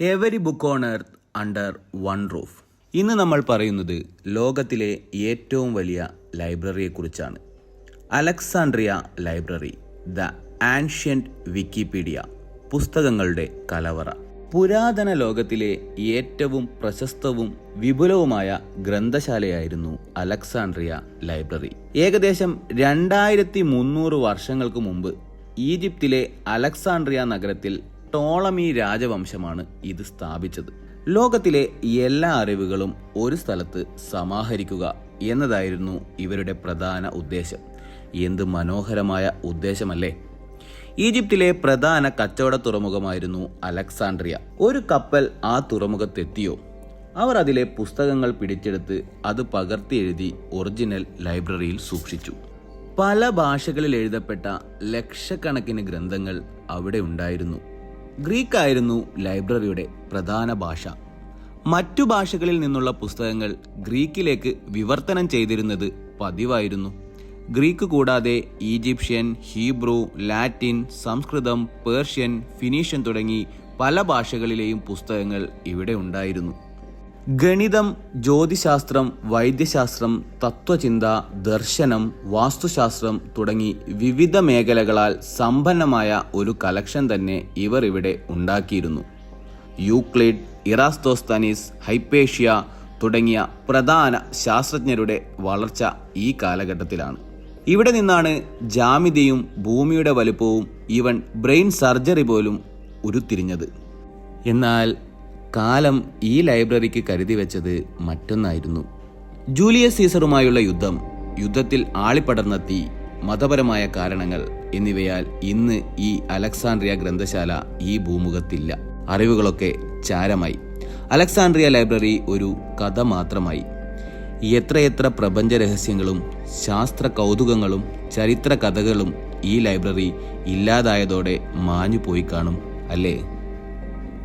Every book on earth under one roof ഇന്ന് നമ്മൾ പറയുന്നത് ലോകത്തിലെ ഏറ്റവും വലിയ ലൈബ്രറിയെക്കുറിച്ചാണ്. Alexandria library the ancient Wikipedia പുസ്തകങ്ങളുടെ കലവറ. പുരാതന ലോകത്തിലെ ഏറ്റവും പ്രശസ്തവും വിപുലവുമായ ഗ്രന്ഥശാലയായിരുന്നു അലക്സാൻഡ്രിയ ലൈബ്രറി. ഏകദേശം രണ്ടായിരത്തി മുന്നൂറ് വർഷങ്ങൾക്ക് മുമ്പ് ഈജിപ്തിലെ അലക്സാൻഡ്രിയ നഗരത്തിൽ ടോളമി രാജവംശമാണ് ഇത് സ്ഥാപിച്ചത്. ലോകത്തിലെ എല്ലാ അറിവുകളും ഒരു സ്ഥലത്ത് സമാഹരിക്കുക എന്നതായിരുന്നു ഇവരുടെ പ്രധാന ഉദ്ദേശം. എന്ത് മനോഹരമായ ഉദ്ദേശമല്ലേ? ഈജിപ്തിലെ പ്രധാന കച്ചവട തുറമുഖമായിരുന്നു അലക്സാൻഡ്രിയ ഒരു കപ്പൽ ആ തുറമുഖത്തെത്തിയോ? അവർ അതിലെ പുസ്തകങ്ങൾ പിടിച്ചെടുത്ത് അത് പകർത്തി എഴുതി ഒറിജിനൽ ലൈബ്രറിയിൽ സൂക്ഷിച്ചു. പല ഭാഷകളിൽ എഴുതപ്പെട്ട ലക്ഷക്കണക്കിന് ഗ്രന്ഥങ്ങൾ അവിടെ ഉണ്ടായിരുന്നു. ഗ്രീക്ക് ആയിരുന്നു ലൈബ്രറിയുടെ പ്രധാന ഭാഷ. മറ്റു ഭാഷകളിൽ നിന്നുള്ള പുസ്തകങ്ങൾ ഗ്രീക്കിലേക്ക് വിവർത്തനം ചെയ്തിരുന്നത് പതിവായിരുന്നു. ഗ്രീക്ക് കൂടാതെ ഈജിപ്ഷ്യൻ ഹീബ്രു ലാറ്റിൻ സംസ്കൃതം പേർഷ്യൻ ഫിനീഷ്യൻ തുടങ്ങി പല ഭാഷകളിലെയും പുസ്തകങ്ങൾ ഇവിടെ ഉണ്ടായിരുന്നു. ഗണിതം ജ്യോതിശാസ്ത്രം വൈദ്യശാസ്ത്രം തത്വചിന്ത ദർശനം വാസ്തുശാസ്ത്രം തുടങ്ങി വിവിധ മേഖലകളാൽ സമ്പന്നമായ ഒരു കലക്ഷൻ തന്നെ ഇവർ ഇവിടെ ഉണ്ടാക്കിയിരുന്നു. യൂക്ലിഡ് ഇറാസ്തോസ്തനീസ് ഹൈപ്പേഷ്യ തുടങ്ങിയ പ്രധാന ശാസ്ത്രജ്ഞരുടെ വളർച്ച ഈ കാലഘട്ടത്തിലാണ്. ഇവിടെ നിന്നാണ് ജാമിതിയും ഭൂമിയുടെ വലുപ്പവും ഈവൻ ബ്രെയിൻ സർജറി പോലും ഉരുത്തിരിഞ്ഞത്. എന്നാൽ കാലം ഈ ലൈബ്രറിക്ക് കരുതി വെച്ചത് മറ്റൊന്നായിരുന്നു. ജൂലിയസ് സീസറുമായുള്ള യുദ്ധം യുദ്ധത്തിൽ ആളിപ്പടർന്ന തീ മതപരമായ കാരണങ്ങൾ എന്നിവയാൽ ഇന്ന് ഈ അലക്സാൻഡ്രിയ ഗ്രന്ഥശാല ഈ ഭൂമുഖത്തില്ല. അറിവുകളൊക്കെ ചാരമായി. അലക്സാൻഡ്രിയ ലൈബ്രറി ഒരു കഥ മാത്രമായി. എത്രയെത്ര പ്രപഞ്ച രഹസ്യങ്ങളും ശാസ്ത്ര കൗതുകങ്ങളും ചരിത്ര കഥകളും ഈ ലൈബ്രറി ഇല്ലാതായതോടെ മാഞ്ഞു പോയി കാണും അല്ലേ?